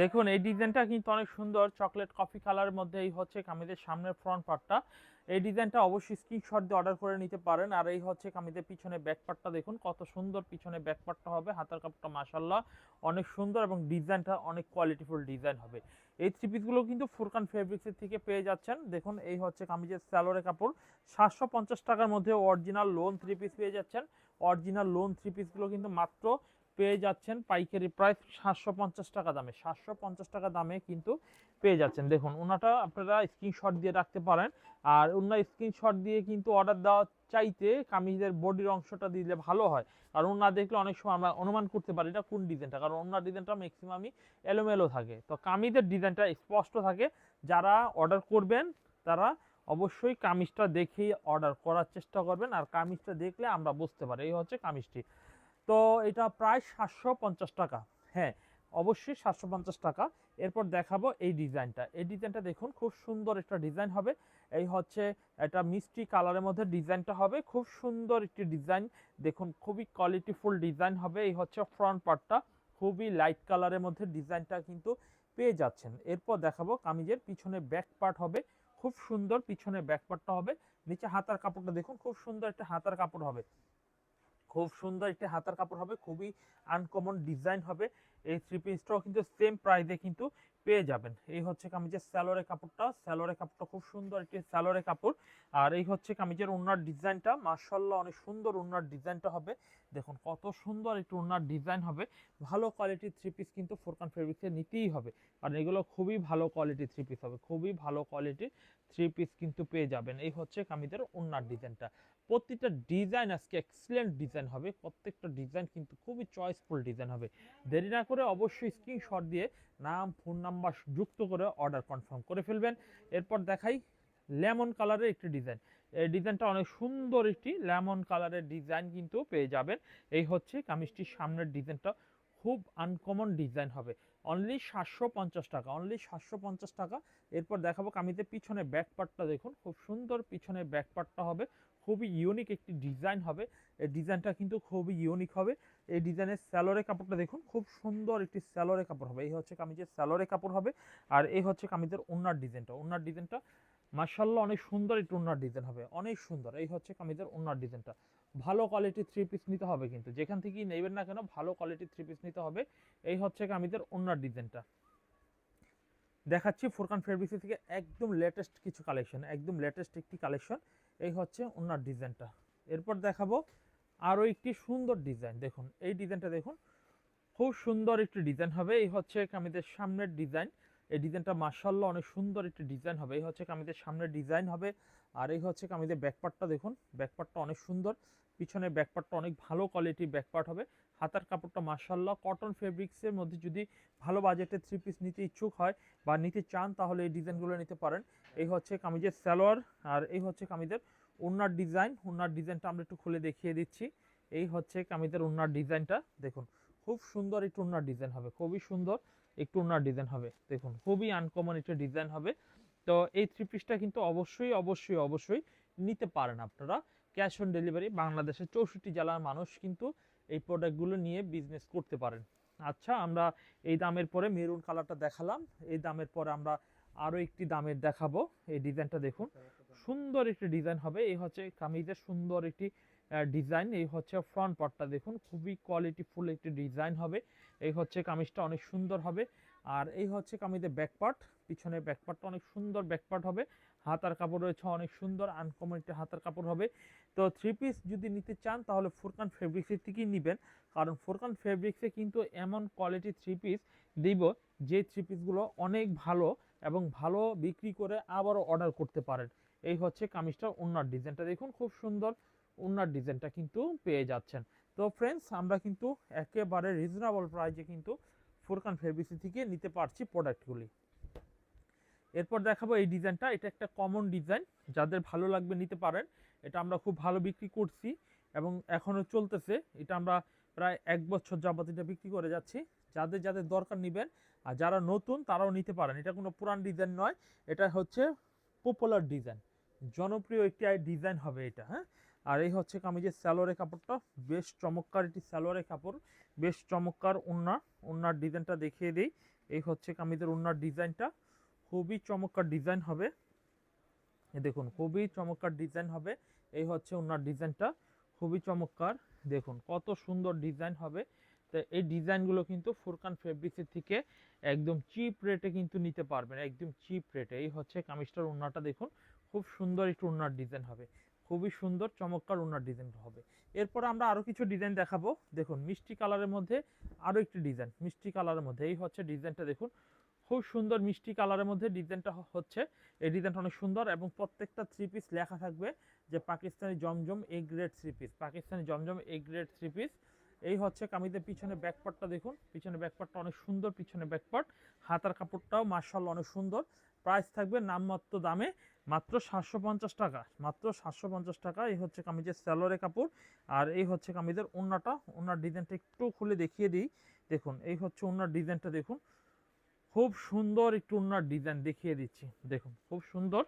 দেখুন, এই ডিজাইনটা কিন্তু অনেক সুন্দর। চকলেট কফি কালারের মধ্যে এই হচ্ছে কামিজের সামনের ফ্রন্ট পার্টটা এই ডিজাইনটা অবশ্যই স্ক্রিনশট দিয়ে অর্ডার করে নিতে পারেন। আর এই হচ্ছে কামিজের পিছনে ব্যাক পার্টটা দেখুন, কত সুন্দর পিছনে ব্যাক পার্টটা হবে। হাতার কাপড়টা মাসাল্লাহ অনেক সুন্দর এবং ডিজাইনটা অনেক কোয়ালিটিফুল ডিজাইন হবে। এই থ্রি পিসগুলো কিন্তু ফুরকান ফেব্রিক্সের থেকে পেয়ে যাচ্ছেন। দেখুন, এই হচ্ছে কামিজের স্যালোরে কাপড়। সাতশো পঞ্চাশ টাকার মধ্যে অরিজিনাল লোন থ্রি পিস পেয়ে যাচ্ছেন। অরিজিনাল লোন থ্রি পিসগুলো কিন্তু মাত্র পেয়ে যাচ্ছেন পাইকারি প্রাইস সাতশো পঞ্চাশ টাকা দামে। সাতশো পঞ্চাশ টাকা দামে কিন্তু পেয়ে যাচ্ছেন। দেখুন, ওনাটা আপনারা স্ক্রিনশট দিয়ে রাখতে পারেন। আর ওনার স্ক্রিনশট দিয়ে কিন্তু অর্ডার দেওয়া চাইতে কামিজের বডির অংশটা দিলে ভালো হয়। আর ওনা দেখলে অনেক সময় আমরা অনুমান করতে পারি এটা কোন ডিজাইনটা কারণ ওনার ডিজাইনটা ম্যাক্সিমামই এলোমেলো থাকে। তো কামিজের ডিজাইনটা স্পষ্ট থাকে। যারা অর্ডার করবেন, তারা অবশ্যই কামিজটা দেখেই অর্ডার করার চেষ্টা করবেন। আর কামিজটা দেখলে আমরা বুঝতে পারি। এই হচ্ছে কামিজটি। তো এটা প্রায় সাতশো পঞ্চাশ টাকা। হ্যাঁ অবশ্যই সাতশো পঞ্চাশ টাকা। এরপর দেখাবো এই ডিজাইনটা। এই ডিজাইনটা দেখুন, খুব সুন্দর একটা ডিজাইন হবে। এই হচ্ছে এটা মিষ্টি কালারের মধ্যে ডিজাইনটা হবে। খুব সুন্দর একটি ডিজাইন। দেখুন, খুবই কোয়ালিটিফুল ডিজাইন হবে। এই হচ্ছে ফ্রন্ট পার্টটা খুবই লাইট কালারের মধ্যে ডিজাইনটা কিন্তু পেয়ে যাচ্ছেন। এরপর দেখাবো কামিজের পিছনে ব্যাক পার্ট হবে। খুব সুন্দর পিছনে ব্যাক পার্টটা হবে। নিচে হাতার কাপড়টা দেখুন, খুব সুন্দর একটা হাতার কাপড় হবে। খুব সুন্দর একটি হাতার কাপড় হবে, খুবই আনকমন ডিজাইন হবে। এই থ্রি পিসটাও কিন্তু সেম প্রাইসে কিন্তু পেয়ে যাবেন। এই হচ্ছে কামিজের স্যালোরে কাপড়টা। স্যালোরে কাপড়টা খুব সুন্দর একটি স্যালোরে কাপড়। আর এই হচ্ছে কামিজের ওনার ডিজাইনটা। মার্শাল্লাহ অনেক সুন্দর ওনার ডিজাইনটা হবে। দেখুন, কত সুন্দর একটু ওনার ডিজাইন হবে। ভালো কোয়ালিটির থ্রি পিস কিন্তু ফোরকান ফেব্রিক্সে নিতেই হবে। কারণ এগুলো খুবই ভালো কোয়ালিটির থ্রি পিস হবে। খুবই ভালো কোয়ালিটির থ্রি পিস কিন্তু পেয়ে যাবেন। এই হচ্ছে কামিজের ওনার ডিজাইনটা। প্রত্যেকটা ডিজাইন আজকে এক্সিলেন্ট ডিজাইন হবে। প্রত্যেকটা ডিজাইন কিন্তু খুবই চয়েসফুল ডিজাইন হবে। দেরি না করে অবশ্যই স্ক্রিনশট দিয়ে নাম ফোন যুক্ত করে অর্ডার কনফার্ম করে ফেলবেন। এরপর দেখাই লেমন কালারের একটি ডিজাইন এই ডিজাইনটা অনেক সুন্দর একটি লেমন কালারের ডিজাইন কিন্তু পেয়ে যাবেন। এই হচ্ছে কামিজটির সামনের ডিজাইনটা খুব আনকমন ডিজাইন হবে। অনলি সাতশো পঞ্চাশ টাকা অনলি সাতশো পঞ্চাশ টাকা। এরপর দেখাবো কামিজের পিছনে ব্যাক পার্টটা দেখুন, খুব সুন্দর পিছনে ব্যাক পার্টটা হবে। খুবই ইউনিক একটি ডিজাইন হবে। এই ডিজাইনটা কিন্তু খুবই ইউনিক হবে। এই ডিজাইনের স্যালোরে কাপড়টা দেখুন, খুব সুন্দর একটি স্যালোরে কাপড় হবে। এই হচ্ছে কামিজের স্যালোরে কাপড় হবে আর এই হচ্ছে কামিজের ওনার ডিজাইনটা ওনার ডিজাইনটা মার্শাল্লাহ অনেক সুন্দর একটি ওনার ডিজাইন হবে। অনেক সুন্দর। এই হচ্ছে কামিজের ওনার ডিজাইনটা ভালো কোয়ালিটির থ্রি পিস নিতে হবে কিন্তু। যেখান থেকেই নেবেন না কেন, ভালো কোয়ালিটির থ্রি পিস নিতে হবে। এই হচ্ছে কামিজের ওনার ডিজাইনটা দেখাচ্ছি ফুরকান ফেব্রিক্স থেকে একদম লেটেস্ট কিছু কালেকশন একদম লেটেস্ট একটি কালেকশন এই হচ্ছে ওনার ডিজাইনটা। এরপর দেখাবো আরও একটি সুন্দর ডিজাইন। দেখুন, এই ডিজাইনটা দেখুন, খুব সুন্দর একটি ডিজাইন হবে। এই হচ্ছে কামিদের সামনের ডিজাইন। এই ডিজাইনটা মার্শাল্লাহ অনেক সুন্দর একটি ডিজাইন হবে। এই হচ্ছে কামিদের সামনের ডিজাইন হবে। আর এই হচ্ছে কামিজের ব্যাকপার্টটা দেখুন ব্যাকপার্টটা অনেক সুন্দর। পিছনে ব্যাকপার্টটা অনেক ভালো কোয়ালিটির ব্যাকপার্ট হবে। হাতার কাপড়টা মার্শাল্লাহ কটন ফেব্রিক্সের মধ্যে যদি ভালো বাজেটের থ্রি পিস নিতে ইচ্ছুক হয় বা নিতে চান, তাহলে এই ডিজাইনগুলো নিতে পারেন। এই হচ্ছে কামিজের সালোয়ার, আর এই হচ্ছে কামিজের ওনার ডিজাইন ওনার ডিজাইনটা আমরা একটু খুলে দেখিয়ে দিচ্ছি। এই হচ্ছে কামিজের ওনার ডিজাইনটা দেখুন। খুব সুন্দর একটু ওনার ডিজাইন হবে, খুবই সুন্দর একটু ওনার ডিজাইন হবে। দেখুন, খুবই আনকমন একটা ডিজাইন হবে। তো এই থ্রি পিসটা কিন্তু অবশ্যই অবশ্যই অবশ্যই নিতে পারেন আপনারা। ক্যাশ অন ডেলিভারি বাংলাদেশের চৌষট্টি জেলার মানুষ কিন্তু এই প্রোডাক্টগুলো নিয়ে বিজনেস করতে পারেন। আচ্ছা আমরা এই দামের পরে মেরুন কালারটা দেখালাম। এই দামের পরে আমরা আরও একটি দামের দেখাবো। এই ডিজাইনটা দেখুন। সুন্দর একটি ডিজাইন হবে। এই হচ্ছে কামিজের সুন্দর একটি ডিজাইন এই হচ্ছে ফ্রন্ট পার্টটা দেখুন। খুবই কোয়ালিটিফুল একটি ডিজাইন হবে। এই হচ্ছে কামিজটা অনেক সুন্দর হবে। আর এই হচ্ছে কামিজের ব্যাকপার্ট পিছনে ব্যাক পার্টটা অনেক সুন্দর ব্যাকপার্ট হবে। হাতার কাপড় রয়েছে অনেক সুন্দর আনকমন একটি হাতার কাপড় হবে। তো থ্রি পিস যদি নিতে চান, তাহলে ফোরকান ফেব্রিক্সের থেকেই নেবেন। কারণ ফোরকান ফেব্রিক্সে কিন্তু এমন কোয়ালিটি থ্রি পিস দিব, যে থ্রি পিসগুলো অনেক ভালো এবং ভালো বিক্রি করে আবারও অর্ডার করতে পারেন। এই হচ্ছে কামিজটা ওনার ডিজাইনটা দেখুন, খুব সুন্দর ওনার ডিজাইনটা কিন্তু পেয়ে যাচ্ছেন। তো ফ্রেন্ডস আমরা কিন্তু একেবারে রিজনেবল প্রাইজে কিন্তু ফুরকান ফেব্রিক্সি থেকে নিতে পারছি প্রোডাক্টগুলি। এরপর দেখাবো এই ডিজাইনটা, এটা একটা কমন ডিজাইন, যাদের ভালো লাগবে নিতে পারেন, এটা আমরা খুব ভালো বিক্রি করছি এবং এখনও চলতেছে, এটা আমরা প্রায় এক বছর যাবত এটা বিক্রি করে যাচ্ছি। যাদের যাদের দরকার নেবেন, আর যারা নতুন, তারাও নিতে পারেন। এটা কোনো পুরান ডিজাইন নয়, এটা হচ্ছে পপুলার ডিজাইন, জনপ্রিয় একটি ডিজাইন হবে এটা হ্যাঁ? আর এই হচ্ছে কামিজের স্যালোরে কাপড়টা, বেশ চমৎকার একটি স্যালোরে কাপড়, বেশ চমৎকার ওন্না ওন্নার ডিজাইনটা দেখিয়ে দিই। এই হচ্ছে কামিজের ওনার ডিজাইনটা, খুবই চমৎকার ডিজাইন হবে। দেখুন, খুবই চমৎকার ডিজাইন হবে। এই হচ্ছে ওনার ডিজাইনটা, খুবই চমৎকার। দেখুন, কত সুন্দর ডিজাইন হবে। তো এই ডিজাইনগুলো কিন্তু ফুরকান ফেব্রিক্সের থেকে একদম চিপ রেটে কিন্তু নিতে পারবেন, একদম চিপ রেটে। এই হচ্ছে কামিজটার ওনাটা দেখুন, খুব সুন্দর একটু ওনার ডিজাইন হবে। খুবই সুন্দর, চমৎকার ওনার ডিজাইন হবে। এরপর আমরা আরও কিছু ডিজাইন দেখাবো। দেখুন, মিষ্টি কালারের মধ্যে আরও একটি ডিজাইন মিষ্টি কালারের মধ্যে। এই হচ্ছে ডিজাইনটা দেখুন, খুব সুন্দর মিষ্টি কালারের মধ্যে ডিজাইনটা হচ্ছে। এই ডিজাইনটা অনেক সুন্দর এবং প্রত্যেকটা থ্রি পিস লেখা থাকবে যে Pakistani Zamzam A grade three piece Pakistani Zamzam A grade three piece এই হচ্ছে কামিজের পিছনে ব্যাকপার্টটা দেখুন, পিছনে ব্যাকপার্টটা অনেক সুন্দর, পিছনে ব্যাকপার্ট হাতার কাপড়টাও মার্শাল অনেক সুন্দর। প্রাইস থাকবে নামমাত্র দামে মাত্র সাতশো পঞ্চাশ টাকা। মাত্র সাতশো পঞ্চাশ টাকা, এই হচ্ছে কামিজের স্যালোরে কাপড়। আর এই হচ্ছে কামিজের ওন্নাটা। ওনার ডিজাইনটা একটু খুলে দেখিয়ে দিই। দেখুন, এই হচ্ছে ওনার ডিজাইনটা দেখুন। খুব সুন্দর একটু ওনার ডিজাইন দেখিয়ে দিচ্ছি। দেখুন, খুব সুন্দর।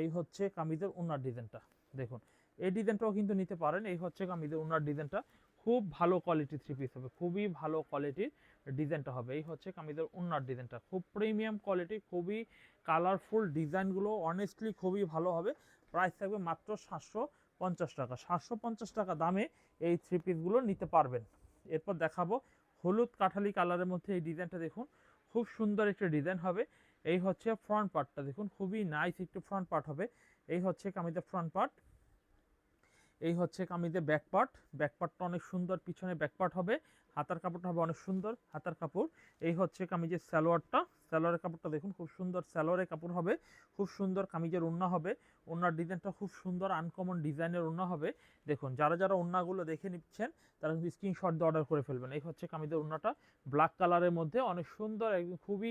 এই হচ্ছে কামিজের ওনার ডিজাইনটা। দেখুন, এই ডিজাইনটাও কিন্তু নিতে পারেন। এই হচ্ছে কামিজের ওনার ডিজাইনটা। খুব ভালো কোয়ালিটির থ্রি পিস হবে, খুবই ভালো কোয়ালিটির ডিজাইনটা হবে। এই হচ্ছে কামিজের ওনার ডিজাইনটা খুব প্রিমিয়াম কোয়ালিটি খুবই কালারফুল ডিজাইনগুলো অনেস্টলি খুবই ভালো হবে। প্রাইস থাকবে মাত্র সাতশো পঞ্চাশ টাকা। সাতশো পঞ্চাশ টাকা দামে এই থ্রি পিসগুলো নিতে পারবেন। এরপর দেখাবো হলুদ কাঠালি কালারের মধ্যে এই ডিজাইনটা দেখুন। খুব সুন্দর একটা ডিজাইন হবে। এই হচ্ছে ফ্রন্ট পার্টটা দেখুন, খুবই নাইস একটু ফ্রন্ট পার্ট হবে। এই হচ্ছে কামিজের ফ্রন্ট পার্ট এই হচ্ছে কামিজের ব্যাকপার্ট ব্যাকপার্টটা অনেক সুন্দর, পিছনে ব্যাকপার্ট হবে, হাতার কাপড়টা হবে অনেক সুন্দর, হাতার কাপড়। এই হচ্ছে কামিজের সালোয়ারটা। সালোয়ারের কাপড়টা দেখুন, খুব সুন্দর সালোয়ারের কাপড় হবে, খুব সুন্দর কামিজের ওন্না হবে। ওনার ডিজাইনটা খুব সুন্দর আনকমন ডিজাইনের ওন্না হবে। দেখুন, যারা যারা ওন্নাগুলো দেখে নিচ্ছেন, তারা কিন্তু স্ক্রিনশট দিয়ে অর্ডার করে ফেলবেন। এই হচ্ছে কামিজের ওন্নাটা ব্ল্যাক কালারের মধ্যে অনেক সুন্দর, একদম খুবই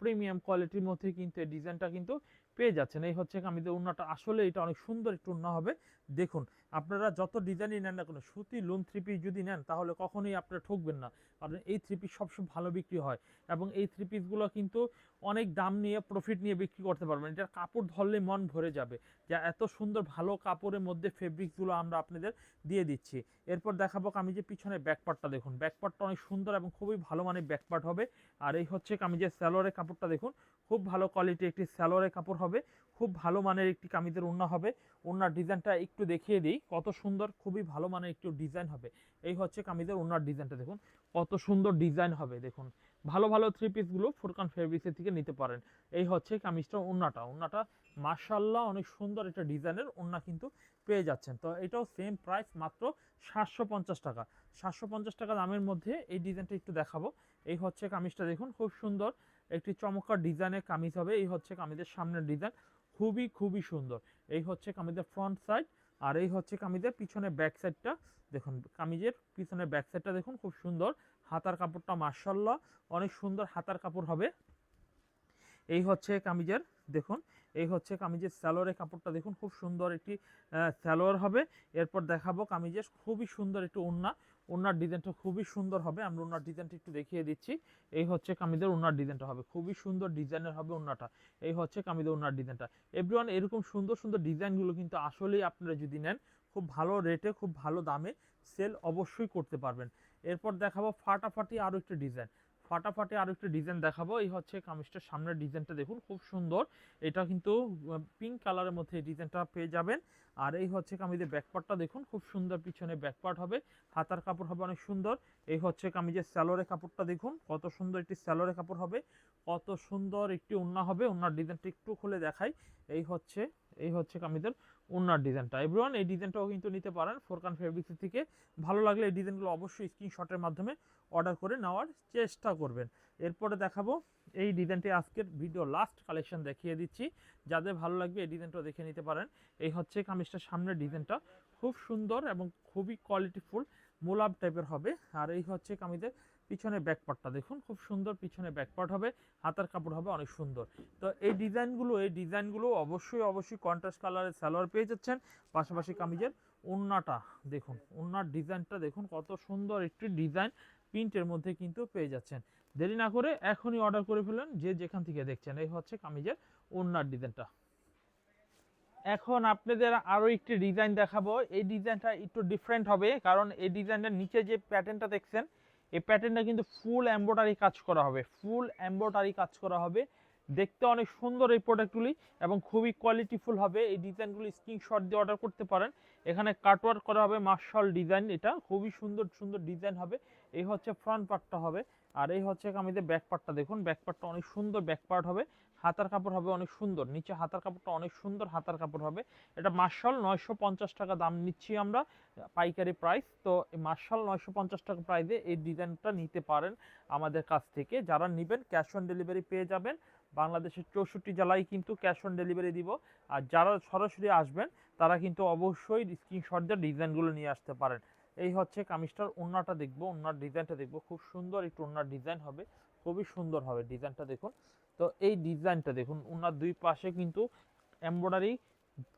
প্রিমিয়াম কোয়ালিটির মধ্যে কিন্তু এই ডিজাইনটা কিন্তু পেয়ে যাচ্ছেন। এই হচ্ছে কামিজের ওন্নাটা আসলে এটা অনেক সুন্দর একটু ওন্না হবে। দেখুন, আপনারা যত ডিজাইনই নেন না কোনো, সুতি লোন থ্রি পিস যদি নেন, তাহলে কখনোই আপনারা ঠকবেন না। কারণ এই থ্রি পিস সবসময় ভালো বিক্রি হয় এবং এই থ্রি পিসগুলো কিন্তু অনেক দাম নিয়ে প্রফিট নিয়ে বিক্রি করতে পারবেন। এটার কাপড় ধরলে মন ভরে যাবে যা এত সুন্দর ভালো কাপড়ের মধ্যে ফেব্রিক্সগুলো আমরা আপনাদের দিয়ে দিচ্ছি। এরপর দেখাবো কামিজের পিছনে ব্যাকপার্টটা দেখুন। ব্যাকপার্টটা অনেক সুন্দর এবং খুবই ভালো মানের ব্যাকপার্ট হবে। আর এই হচ্ছে কামিজের স্যালোয়ারের কাপড়টা দেখুন খুব ভালো কোয়ালিটি একটি স্যালোয়ারের কাপড় হবে, খুব ভালো মানের একটি কামিজের ওড়না হবে। ওড়নার ডিজাইনটা একটু দেখিয়ে দিই, কত সুন্দর, খুবই ভালো মানের একটু ডিজাইন হবে। এই হচ্ছে কামিজের ওড়নার ডিজাইনটা, দেখুন, কত সুন্দর ডিজাইন হবে, দেখুন। ভালো ভালো থ্রি পিসগুলো ফুরকান ফেব্রিক্সের থেকে নিতে পারেন। এই হচ্ছে কামিজটা ওড়নাটা। ওড়নাটা মার্শাল্লাহ অনেক সুন্দর একটা ডিজাইনের ওড়না কিন্তু পেয়ে যাচ্ছেন। তো এটাও সেম প্রাইস মাত্র সাতশো পঞ্চাশ টাকা। সাতশো পঞ্চাশ টাকা দামের মধ্যে এই ডিজাইনটা একটু দেখাবো। এই হচ্ছে কামিজটা, দেখুন, খুব সুন্দর। একটি চমৎকার ডিজাইনের কামিজ হবে। এই হচ্ছে কামিজের সামনের ডিজাইন। খুবই খুবই সুন্দর। এই হচ্ছে কামিজের ফ্রন্ট সাইড আর এই হচ্ছে কামিজের পিছনে ব্যাক সাইডটা দেখুন, কামিজের পিছনে ব্যাক সাইডটা দেখুন, খুব সুন্দর। হাতার কাপড়টা মার্শাল্লাহ অনেক সুন্দর হাতার কাপড় হবে। এই হচ্ছে কামিজের, দেখুন, এই হচ্ছে কামিজের স্যালোয়ারের কাপড়টা দেখুন, খুব সুন্দর একটি স্যালোয়ার হবে। এরপর দেখাবো কামিজের খুবই সুন্দর একটি ওড়না। ওড়নার ডিজাইনটা খুবই সুন্দর হবে। আমরা ওনার ডিজাইনটা একটু দেখিয়ে দিচ্ছি। এই হচ্ছে কামিদের ওনার ডিজাইনটা হবে। খুবই সুন্দর ডিজাইনের হবে ওনাটা এই হচ্ছে কামিদের ওনার ডিজাইনটা। এভরিওয়ান, এরকম সুন্দর সুন্দর ডিজাইনগুলো কিন্তু আসলেই আপনারা যদি নেন, খুব ভালো রেটে, খুব ভালো দামে সেল অবশ্যই করতে পারবেন। এরপর দেখাবো ফাটাফাটি আরও একটা ডিজাইন। ফাটাফাটি আরও একটি ডিজাইন দেখাবো। এই হচ্ছে কামিজটার সামনের ডিজাইনটা দেখুন, খুব সুন্দর। এটা কিন্তু পিঙ্ক কালারের মধ্যে ডিজাইনটা পেয়ে যাবেন। আর এই হচ্ছে কামিজের ব্যাকপার্টটা দেখুন, খুব সুন্দর পিছনে ব্যাকপার্ট হবে। হাতার কাপড় হবে অনেক সুন্দর। এই হচ্ছে কামিজের স্যালোরে কাপড়টা দেখুন, কত সুন্দর একটি স্যালোরে কাপড় হবে। কত সুন্দর একটি ওন্না হবে। ওন্নার ডিজাইনটা একটু খুলে দেখাই। এই হচ্ছে এই হচ্ছে কামিজের ওন্নার ডিজাইনটা। এভরিওয়ান এই ডিজাইনটাও কিন্তু নিতে পারেন ফোরকান ফেব্রিক্স থেকে। ভালো লাগলে এই ডিজাইনগুলো অবশ্যই স্ক্রিনশটের মাধ্যমে অর্ডার করে নেওয়ার চেষ্টা করবেন। এরপরে দেখাবো এই ডিজাইনটি আজকের ভিডিও লাস্ট কালেকশন দেখিয়ে দিচ্ছি। যাদের ভালো লাগবে এই ডিজাইনটা দেখে নিতে পারেন। এই হচ্ছে কামিজটার সামনের ডিজাইনটা। খুব সুন্দর এবং খুবই কোয়ালিটিফুল মোলাব টাইপের হবে। আর এই হচ্ছে কামিজের পিছনে ব্যাকপার্টটা দেখুন, খুব সুন্দর পিছনে ব্যাকপার্ট হবে। হাতার কাপড় হবে, অনেক সুন্দর। তো এই ডিজাইনগুলো এই ডিজাইনগুলো অবশ্যই অবশ্যই কন্ট্রাস্ট কালারের সালোয়ার পেয়ে যাচ্ছেন। পাশাপাশি কামিজের ওন্নাটা দেখুন ওন্নার ডিজাইনটা দেখুন, কত সুন্দর একটি ডিজাইন প্রিন্টের মধ্যে কিন্তু পেয়ে যাচ্ছেন। দেরি না করে এখনই অর্ডার করে ফেলেন, যে যেখান থেকে দেখছেন। এই হচ্ছে কামিজের ওন্নার ডিজাইনটা এখন আপনাদের আরও একটি ডিজাইন দেখাবো। এই ডিজাইনটা একটু ডিফারেন্ট হবে, কারণ এই ডিজাইনটার নিচে যে প্যাটার্নটা দেখছেন, এই প্যাটার্নটা কিন্তু ফুল এমব্রয়ডারি কাজ করা হবে। ফুল এমব্রয়ডারি কাজ করা হবে। দেখতে অনেক সুন্দর এই প্রোডাক্টগুলি এবং খুবই কোয়ালিটিফুল হবে। এই ডিজাইনগুলি স্ক্রিনশট দিয়ে অর্ডার করতে পারেন। এখানে কাটওয়ার্ক করা হবে মার্শাল ডিজাইন এটা। খুবই সুন্দর সুন্দর ডিজাইন হবে। এই হচ্ছে ফ্রন্ট পার্টটা হবে। আর এই হচ্ছে কামিজের ব্যাক পার্টটা দেখুন ব্যাক পার্টটা অনেক সুন্দর ব্যাক পার্ট হবে। হাতার কাপড় হবে অনেক সুন্দর। নিচে হাতার কাপড়টা অনেক সুন্দর হাতার কাপড় হবে। এটা মার্শাল নয়শো পঞ্চাশ টাকা দাম নিচ্ছি আমরা, পাইকারি প্রাইস তো মার্শাল নয়শো পঞ্চাশ টাকা প্রাইসে এই ডিজাইনটা নিতে পারেন আমাদের কাছ থেকে। যারা নেবেন ক্যাশ অন ডেলিভারি পেয়ে যাবেন। বাংলাদেশের চৌষট্টি জেলায় কিন্তু ক্যাশ অন ডেলিভারি দিব। আর যারা সরাসরি আসবেন, তারা কিন্তু অবশ্যই স্ক্রিনশট দিয়ে ডিজাইনগুলো নিয়ে আসতে পারেন। এই হচ্ছে কামিজটার ওন্নাটা দেখব, ওন্নার ডিজাইনটা দেখব। খুব সুন্দর একটু ওন্নার ডিজাইন হবে। খুবই সুন্দর হবে ডিজাইনটা দেখুন। তো এই ডিজাইনটা দেখুন ওনার দুই পাশে কিন্তু এমব্রয়ডারি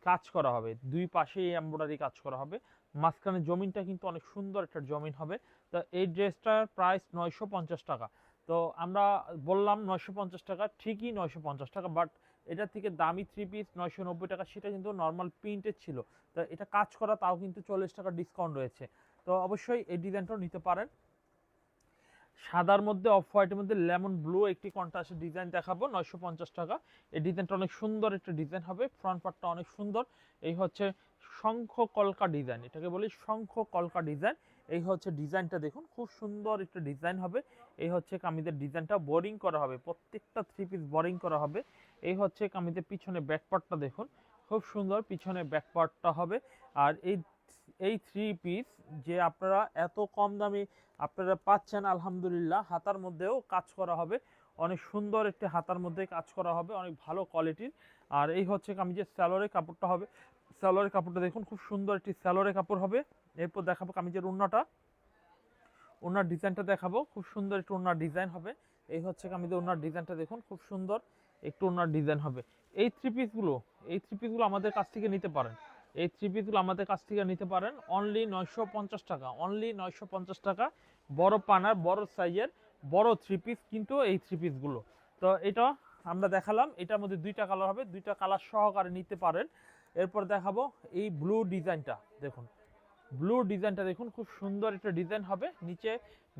কাজ করা হবে। দুই পাশে এমব্রয়ডারি কাজ করা হবে। মাঝখানে জমিনটা কিন্তু অনেক সুন্দর একটা জমিন হবে। তো এই ড্রেসটার প্রাইস নয়শো পঞ্চাশ টাকা। তো আমরা বললাম নয়শো পঞ্চাশ টাকা, ঠিকই নয়শো পঞ্চাশ টাকা, বাট এটা থেকে দামি থ্রি পিস নয়শো নব্বই টাকা, সেটা কিন্তু নর্মাল প্রিন্টের ছিল। তো এটা কাজ করা তাও কিন্তু চল্লিশ টাকা ডিসকাউন্ট রয়েছে। তো অবশ্যই এই ডিজাইনটাও নিতে পারেন। সাদার মধ্যে অফ হোয়াইটের মধ্যে লেমন ব্লু একটি কন্ট্রাস্টের ডিজাইন দেখাবো, নয়শো পঞ্চাশ টাকা। এই ডিজাইনটা অনেক সুন্দর একটা ডিজাইন হবে ফ্রন্ট পার্টটা অনেক সুন্দর। এই হচ্ছে শঙ্খ কলকা ডিজাইন এটাকে বলি শঙ্খ কলকা ডিজাইন এই হচ্ছে ডিজাইনটা দেখুন, খুব সুন্দর একটা ডিজাইন হবে। এই হচ্ছে কামিজের ডিজাইনটা বোরিং করা হবে, প্রত্যেকটা থ্রি পিস বোরিং করা হবে। এই হচ্ছে কামিজের পিছনে ব্যাক পার্টটা দেখুন, খুব সুন্দর পিছনে ব্যাক পার্টটা হবে। আর এই এই থ্রি পিস যে আপনারা এত কম দামে আপনারা পাচ্ছেন, আলহামদুলিল্লাহ, হাতার মধ্যেও কাজ করা হবে। অনেক সুন্দর একটি হাতার মধ্যে কাজ করা হবে, অনেক ভালো কোয়ালিটির আর এই হচ্ছে কামিজের স্যালোরে কাপড়টা হবে স্যালোরে কাপড়টা দেখুন, খুব সুন্দর একটি স্যালোরে কাপড় হবে। এরপর দেখাবো কামিজের উন্নাটা ওনার ডিজাইনটা দেখাবো, খুব সুন্দর একটু ওনার ডিজাইন হবে। এই হচ্ছে কামিজের ওনার ডিজাইনটা দেখুন, খুব সুন্দর একটু ওনার ডিজাইন হবে। এই থ্রি পিসগুলো এই থ্রি পিসগুলো আমাদের কাছ থেকে নিতে পারেন। এই থ্রি পিসগুলো আমাদের কাছ থেকে নিতে পারেন। অনলি নয়শো পঞ্চাশ টাকা অনলি নয়শো পঞ্চাশ টাকা। বড় পানার, বড় সাইজের বড় থ্রি পিস কিন্তু এই থ্রি পিসগুলো তো এটা আমরা দেখালাম, এটার মধ্যে দুইটা কালার হবে, দুইটা কালার সহকারে নিতে পারেন। এরপর দেখাবো এই ব্লু ডিজাইনটা দেখুন। ব্লু ডিজাইনটা দেখুন, খুব সুন্দর একটা ডিজাইন হবে। নিচে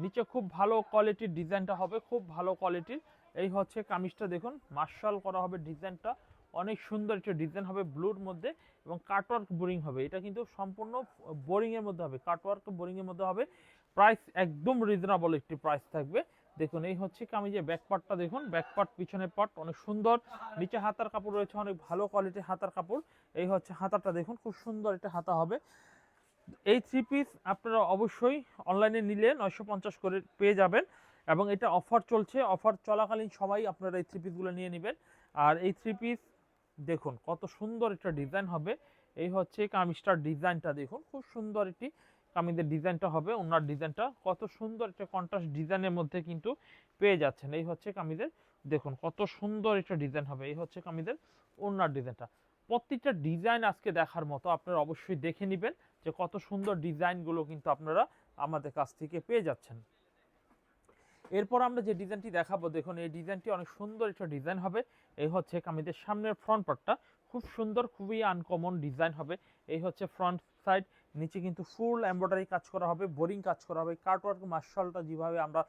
নিচে খুব ভালো কোয়ালিটির ডিজাইনটা হবে, খুব ভালো কোয়ালিটির এই হচ্ছে কামিজটা দেখুন, মার্শাল করা হবে ডিজাইনটা অনেক সুন্দর একটা ডিজাইন হবে ব্লুর মধ্যে এবং কাটওয়ার্ক বোরিং হবে। এটা কিন্তু সম্পূর্ণ বোরিং এর মধ্যে হবে। কাটওয়ার্ক বোরিং এর মধ্যে হবে। প্রাইস একদম রিজনেবল একটি প্রাইস থাকবে। দেখুন, এই হচ্ছে কামিজের ব্যাক পার্টটা দেখুন ব্যাক পার্ট পিছনের পার্ট অনেক সুন্দর। নিচে হাতার কাপড় রয়েছে, অনেক ভালো কোয়ালিটির হাতার কাপড়। এই হচ্ছে হাতাটা দেখুন, খুব সুন্দর একটা হাতা হবে। এই থ্রি পিস আপনারা অবশ্যই অনলাইনে নিলে নয়শো পঞ্চাশ করে পেয়ে যাবেন এবং এটা অফার চলছে। অফার চলাকালীন সবাই আপনারা এই থ্রি পিসগুলো নিয়ে নেবেন। আর এই থ্রি পিস দেখুন কত সুন্দর একটা ডিজাইন হবে। এই হচ্ছে কামিজটার ডিজাইনটা দেখুন, খুব সুন্দর একটি কামিজের ডিজাইনটা হবে। ওনার ডিজাইনটা কত সুন্দর একটা কন্ট্রাস্ট ডিজাইনের মধ্যে কিন্তু পেয়ে যাচ্ছেন। এই হচ্ছে কামিজের, দেখুন কত সুন্দর একটা ডিজাইন হবে। এই হচ্ছে কামিজের ওনার ডিজাইনটা। প্রত্যেকটা ডিজাইন আজকে দেখার মতো আপনারা অবশ্যই দেখে নেবেন যে কত সুন্দর ডিজাইনগুলো কিন্তু আপনারা আমাদের কাছ থেকে পেয়ে যাচ্ছেন। এরপর আমরা যে ডিজাইনটি দেখাবো, দেখুন, এই ডিজাইনটি অনেক সুন্দর একটা ডিজাইন হবে। এই হচ্ছে কামিজের সামনের ফ্রন্ট পার্টটা খুব সুন্দর, খুবই আনকমন ডিজাইন হবে। এই হচ্ছে ফ্রন্ট সাইড নিচে কিন্তু ফুল এমব্রয়ডারি কাজ করা হবে বোরিং কাজ করা হবে। কাটওয়ার্ক মার্শালটা যেভাবে আমরা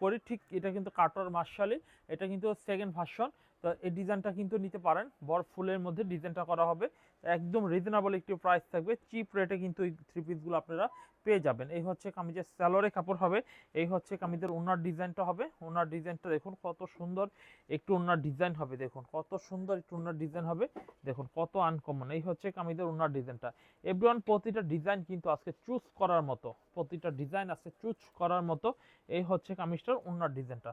করি, ঠিক এটা কিন্তু কাটওয়ার্ক মার্শালই এটা কিন্তু সেকেন্ড ভার্সন তো এই ডিজাইনটা কিন্তু নিতে পারেন। বড় ফুলের মধ্যে ডিজাইনটা করা হবে। একদম রিজনেবল একটি প্রাইস থাকবে। চিপ রেটে কিন্তু এই থ্রি পিসগুলো আপনারা পেয়ে যাবেন। এই হচ্ছে কামিজের স্যালোরে কাপড় হবে, এই হচ্ছে কামিজের ওনার ডিজাইনটা হবে। ওনার ডিজাইনটা দেখুন কত সুন্দর একটু ওনার ডিজাইন হবে, দেখুন কত সুন্দর একটু ওনার ডিজাইন হবে, দেখুন কত আনকমন এই হচ্ছে কামিজের ওনার ডিজাইনটা। এভরিওয়ান প্রতিটা ডিজাইন কিন্তু আজকে চুজ করার মতো, প্রতিটা ডিজাইন আজকে চুজ করার মতো, এই হচ্ছে কামিজটার ওনার ডিজাইনটা।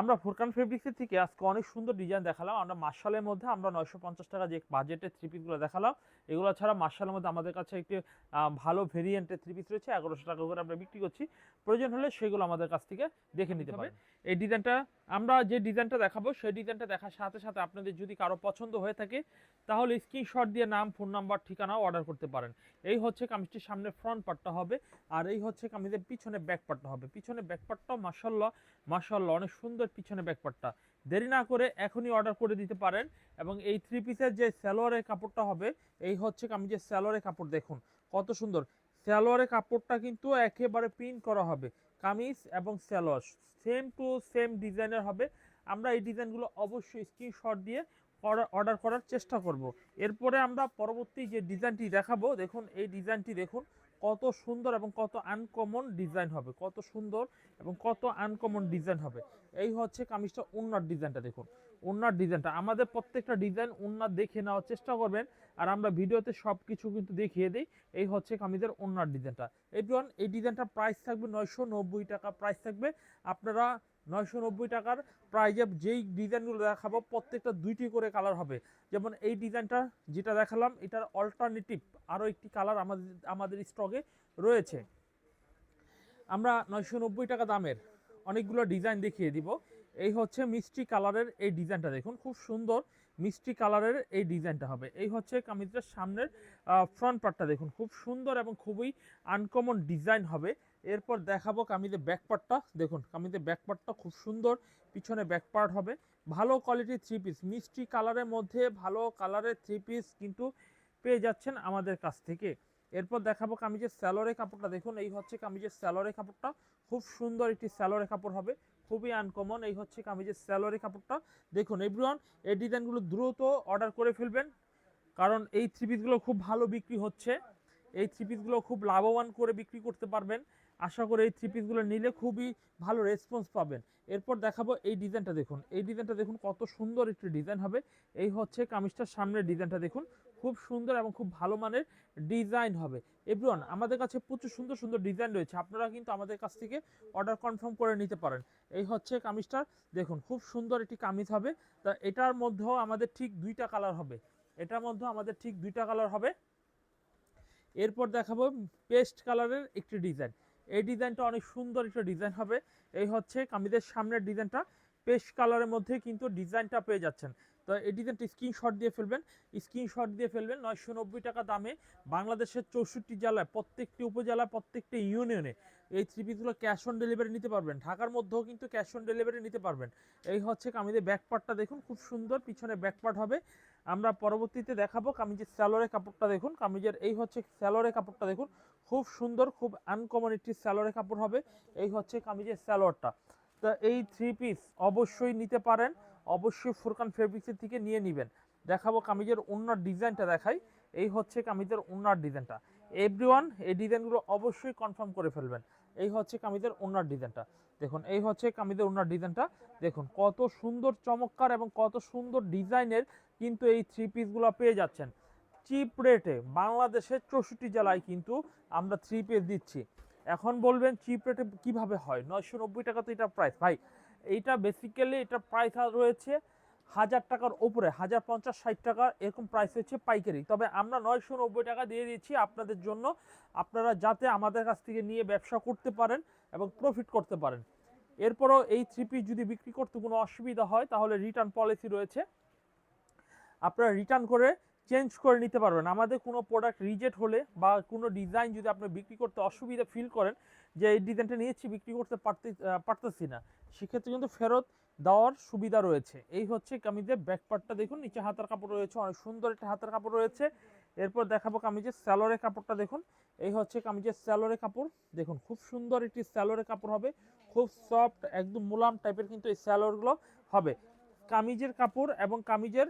আমরা ফুরকান ফেব্রিক্সের থেকে আজকে অনেক সুন্দর ডিজাইন দেখালাম। আমরা মার্শালের মধ্যে আমরা নয়শো পঞ্চাশ টাকা যে বাজেটের থ্রি পিসগুলো দেখালাম, এগুলো ছাড়া মার্শালের মধ্যে আমাদের কাছে একটি ভালো ভেরিয়েন্টের থ্রি পিস রয়েছে, এগারোশো টাকা করে আমরা বিক্রি করছি। প্রয়োজন হলে সেগুলো আমাদের কাছ থেকে দেখে নিতে পারেন। এই ডিজাইনটা আমরা যে ডিজাইনটা দেখাবো, সেই ডিজাইনটা দেখার সাথে সাথে আপনাদের যদি কারও পছন্দ হয়ে থাকে, তাহলে স্ক্রিনশট দিয়ে নাম ফোন নাম্বার ঠিকানাও অর্ডার করতে পারেন। এই হচ্ছে কামিজটির সামনে ফ্রন্ট পার্টটা হবে, আর এই হচ্ছে কামিজের পিছনে ব্যাক পার্টটা হবে। পিছনে ব্যাক পার্টটাও মাসাল্লাহ মাসাল্লাহ অনেক সুন্দর পিছনে ব্যাক পার্টটা দেরি না করে এখনই অর্ডার করে দিতে পারেন এবং এই থ্রি পিসের যে স্যালোয়ারের কাপড়টা হবে, এই হচ্ছে আমি যে স্যালোয়ারের কাপড় দেখুন, কত সুন্দর। স্যালোয়ারের কাপড়টা কিন্তু একেবারে প্রিন্ট করা হবে, কামিজ এবং স্যালোয়ার সেম টু সেম ডিজাইনের হবে। আমরা এই ডিজাইনগুলো অবশ্যই স্ক্রিনশট দিয়ে অর্ডার করার চেষ্টা করব। এরপরে আমরা পরবর্তী যে ডিজাইনটি দেখাবো, দেখুন, এই ডিজাইনটি দেখুন কত সুন্দর এবং কত আনকমন ডিজাইন হবে, কত সুন্দর এবং কত আনকমন ডিজাইন হবে। এই হচ্ছে কামিজটা উন্নার ডিজাইনটা দেখুন। উন্নার ডিজাইনটা আমাদের প্রত্যেকটা ডিজাইন উন্নার দেখে নেওয়ার চেষ্টা করবেন আর আমরা ভিডিওতে সব কিছু কিন্তু দেখিয়ে দিই। এই হচ্ছে কামিজের উন্নার ডিজাইনটা এই এই ডিজাইনটা প্রাইস থাকবে নয়শো নব্বই টাকা প্রাইস থাকবে। আপনারা নয়শো নব্বই টাকার প্রাইজে যেই ডিজাইনগুলো দেখাবো, প্রত্যেকটা দুইটি করে কালার হবে। যেমন এই ডিজাইনটা যেটা দেখালাম, এটার অল্টারনেটিভ আরও একটি কালার আমাদের আমাদের স্টকে রয়েছে। আমরা নয়শো নব্বই টাকা দামের অনেকগুলো ডিজাইন দেখিয়ে দিব। এই হচ্ছে মিষ্টি কালারের এই ডিজাইনটা দেখুন, খুব সুন্দর মিষ্টি কালারের এই ডিজাইনটা হবে। এই হচ্ছে কামিজটার সামনের ফ্রন্ট পার্টটা দেখুন, খুব সুন্দর এবং খুবই আনকমন ডিজাইন হবে। এরপর দেখাবো কামিজের ব্যাক পার্টটা দেখুন, কামিজের ব্যাক পার্টটা খুব সুন্দর। পিছনে ব্যাকপার্ট হবে। ভালো কোয়ালিটির থ্রি পিস মিষ্টি কালারের মধ্যে ভালো কালারের থ্রি পিস কিন্তু পেয়ে যাচ্ছেন আমাদের কাছ থেকে। এরপর দেখাবো কামিজের স্যালোরে কাপড়টা। দেখুন, এই হচ্ছে কামিজের স্যালোরে কাপড়টা। খুব সুন্দর একটি স্যালোরে কাপড় হবে। খুবই আনকমন এই হচ্ছে কামিজের স্যালোরে কাপড়টা। দেখুন এভরিওয়ান এই ডিজাইনগুলো দ্রুত অর্ডার করে ফেলবেন। কারণ এই থ্রি পিসগুলো খুব ভালো বিক্রি হচ্ছে। এই থ্রি পিসগুলো খুব লাভবান করে বিক্রি করতে পারবেন। আশা করি এই থ্রি পিসগুলো নিলে খুবই ভালো রেসপন্স পাবেন। এরপর দেখাবো এই ডিজাইনটা দেখুন। এই ডিজাইনটা দেখুন কত সুন্দর একটি ডিজাইন হবে। এই হচ্ছে কামিজটার সামনের ডিজাইনটা দেখুন। খুব সুন্দর এবং খুব ভালো মানের ডিজাইন হবে। এভরিওয়ান, আমাদের কাছে প্রচুর সুন্দর সুন্দর ডিজাইন রয়েছে। আপনারা কিন্তু আমাদের কাছ থেকে অর্ডার কনফার্ম করে নিতে পারেন। এই হচ্ছে কামিজটার, দেখুন, খুব সুন্দর একটি কামিজ হবে। তা এটার মধ্যেও আমাদের ঠিক দুইটা কালার হবে। এটার মধ্যেও আমাদের ঠিক দুইটা কালার হবে। এরপর দেখাবো পেস্ট কালারের একটি ডিজাইন এই ডিজাইনটা অনেক সুন্দর একটা ডিজাইন হবে। এই হচ্ছে কামিজের সামনের ডিজাইনটা। পেস্ট কালারের মধ্যে কিন্তু ডিজাইনটা পেয়ে যাচ্ছেন। তো এই ডিজাইনটা স্ক্রিনশট দিয়ে ফেলবেন। স্ক্রিনশট দিয়ে ফেলবেন নয়শো নব্বই টাকা দামে বাংলাদেশের চৌষট্টি জেলায়, প্রত্যেকটি উপজেলা প্রত্যেকটি ইউনিয়নে এই থ্রি পিসগুলো ক্যাশ অন ডেলিভারি নিতে পারবেন। ঢাকার মধ্যেও কিন্তু ক্যাশ অন ডেলিভারি নিতে পারবেন। এই হচ্ছে কামিজের ব্যাকপার্টটা দেখুন, খুব সুন্দর। পিছনে ব্যাকপার্ট হবে। আমরা পরবর্তীতে দেখাবো কামিজের স্যালোরে কাপড়টা দেখুন। কামিজের এই হচ্ছে স্যালোরে কাপড়টা দেখুন। খুব সুন্দর, খুব আনকমন একটি স্যালোরে কাপড় হবে। এই হচ্ছে কামিজের স্যালোয়ারটা তো এই থ্রি পিস অবশ্যই নিতে পারেন, অবশ্যই ফুরকান ফেব্রিক্সের থেকে নিয়ে নেবেন। দেখাবো কামিজের ওনার ডিজাইনটা দেখাই। এই হচ্ছে কামিজের ওনার ডিজাইনটা। এভরিওয়ান এই ডিজাইনগুলো অবশ্যই কনফার্ম করে ফেলবেন। এই হচ্ছে কামিজের ওনার ডিজাইনটা। দেখুন, এই হচ্ছে কামিজের ওনার ডিজাইনটা। দেখুন, কত সুন্দর চমৎকার এবং কত সুন্দর ডিজাইনের কিন্তু এই থ্রি পিসগুলো পেয়ে যাচ্ছেন। চিপ রেটে বাংলাদেশের চৌষট্টি জেলায় কিন্তু আমরা থ্রি পিস দিচ্ছি। এখন বলবেন চিপ রেটে কীভাবে হয়? নয়শো নব্বই টাকা তো এটা প্রাইস ভাই, এইটা বেসিক্যালি এটা প্রাইস রয়েছে হাজার টাকার উপরে হাজার পঞ্চাশ, ষাট টাকা, এরকম প্রাইস হচ্ছে পাইকারি। তবে আমরা নয়শো নব্বই টাকা দিয়ে দিচ্ছি আপনাদের জন্য। আপনারা যাতে আমাদের কাছ থেকে নিয়ে ব্যবসা করতে পারেন এবং প্রফিট করতে পারেন। এরপরও এই থ্রি পিস যদি বিক্রি করতে কোনো অসুবিধা হয়, তাহলে রিটার্ন পলিসি রয়েছে। আপনারা রিটার্ন করে চেঞ্জ করে নিতে পারবেন। আমাদের কোনো প্রোডাক্ট রিজেক্ট হলে বা কোনো ডিজাইন যদি আপনি বিক্রি করতে অসুবিধা ফিল করেন যে এই ডিজাইনটা নিয়েছি, বিক্রি করতে পারতে পারতেছি না। সেক্ষেত্রে কিন্তু ফেরত দেওয়ার সুবিধা রয়েছে। এই হচ্ছে কামিজের ব্যাক পার্টটা দেখুন, নিচে হাতার কাপড় রয়েছে, অনেক সুন্দর একটা হাতার কাপড় রয়েছে। এরপর দেখাবো কামিজের স্যালোরের কাপড়টা দেখুন। এই হচ্ছে কামিজের স্যালোরের কাপড়। দেখুন, খুব সুন্দর একটি স্যালোরের কাপড় হবে। খুব সফট একদম মুলাম টাইপের কিন্তু এই স্যালোরগুলো হবে। কামিজের কাপড় এবং কামিজের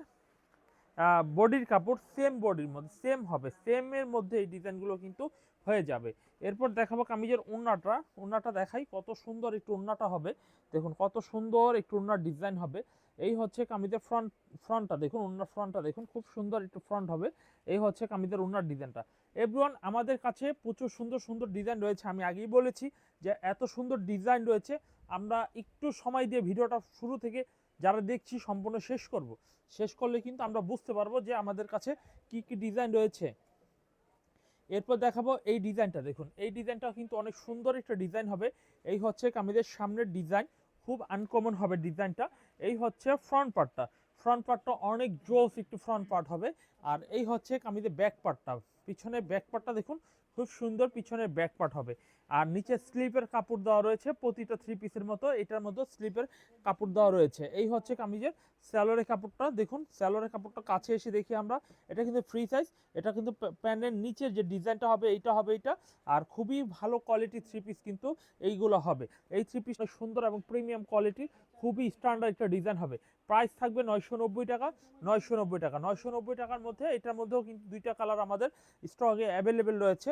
বডির কাপড় সেম বডির মধ্যে সেম হবে। সেমের মধ্যে এই ডিজাইনগুলো কিন্তু হয়ে যাবে। এরপর দেখাবো কামিজের ওন্নাটা ওন্নাটা দেখাই কত সুন্দর একটু ওন্নাটা হবে। দেখুন কত সুন্দর একটু ওন্নার ডিজাইন হবে। এই হচ্ছে কামিজের ফ্রন্ট ফ্রন্টটা দেখুন ওন্নার ফ্রন্টটা দেখুন, খুব সুন্দর একটু ফ্রন্ট হবে। এই হচ্ছে কামিজের ওন্নার ডিজাইনটা। এভরিওয়ান আমাদের কাছে প্রচুর সুন্দর সুন্দর ডিজাইন রয়েছে। আমি আগেই বলেছি যে এত সুন্দর ডিজাইন রয়েছে। আমরা একটু সময় দিয়ে ভিডিওটা শুরু থেকে যারা দেখছি সম্পূর্ণ শেষ করব। শেষ করলে কিন্তু আমরা বুঝতে পারব যে আমাদের কাছে কি কি ডিজাইন রয়েছে। এরপর দেখাবো এই ডিজাইনটা দেখুন। এই ডিজাইনটা কিন্তু অনেক সুন্দর একটা ডিজাইন হবে। এই হচ্ছে কামিজের সামনের ডিজাইন খুব আনকমন হবে ডিজাইনটা এই হচ্ছে ফ্রন্ট পার্টটা ফ্রন্ট পার্টটা অনেক জোস একটু ফ্রন্ট পার্ট হবে। আর এই হচ্ছে কামিজের ব্যাক পার্টটা পিছনে ব্যাক পার্টটা দেখুন খুব সুন্দর পিছনের ব্যাক পার্ট হবে। আর নিচে স্লিপের কাপড় দেওয়া রয়েছে, প্রতিটা থ্রি পিসের মতো, এটার মধ্যে স্লিপের কাপড় দেওয়া রয়েছে। এই হচ্ছে কামিজের স্যালোরের কাপড়টা। দেখুন স্যালোরের কাপড়টা কাছে এসে দেখি আমরা। এটা কিন্তু ফ্রি সাইজ এটা কিন্তু প্যা- প্যান্টের নিচের যে ডিজাইনটা হবে, এইটা হবে এটা আর খুবই ভালো কোয়ালিটি থ্রি পিস কিন্তু এইগুলো হবে। এই থ্রি পিসটা সুন্দর এবং প্রিমিয়াম কোয়ালিটি খুবই স্ট্যান্ডার্ড একটা ডিজাইন হবে। প্রাইস থাকবে নয়শো নব্বই টাকা, নয়শো নব্বই টাকা। নয়শো নব্বই টাকার মধ্যে এটার মধ্যেও কিন্তু দুইটা কালার আমাদের স্টকে অ্যাভেলেবেল রয়েছে।